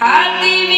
Happy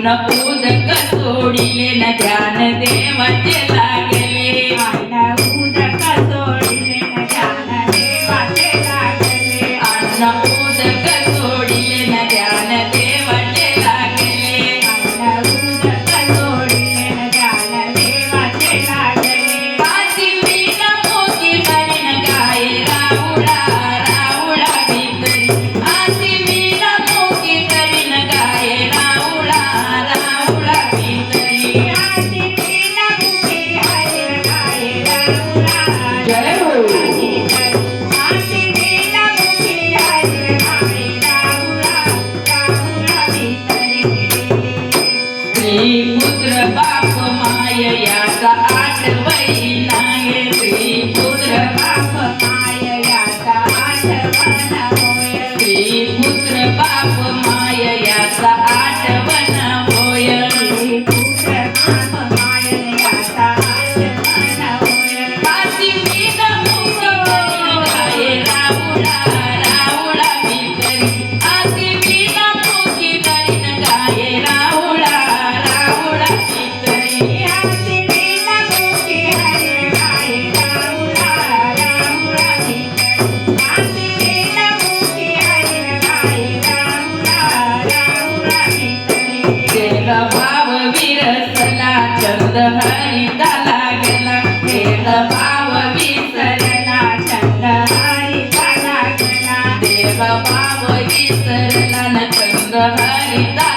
अन्न पूदक सोडिले न ध्यान देवाचे लागले अन्न पूदक सोडिले न ध्यान देवाचे लागले अन्न पूदक सोडिले न ध्यान देवाचे लागले अन्न पूदक सोडिले न ध्यान देवाचे लागले पाती मीन मोती मरिन गाय रावळा रावळा भीतरी आती मीन का आठ महीना को हरिता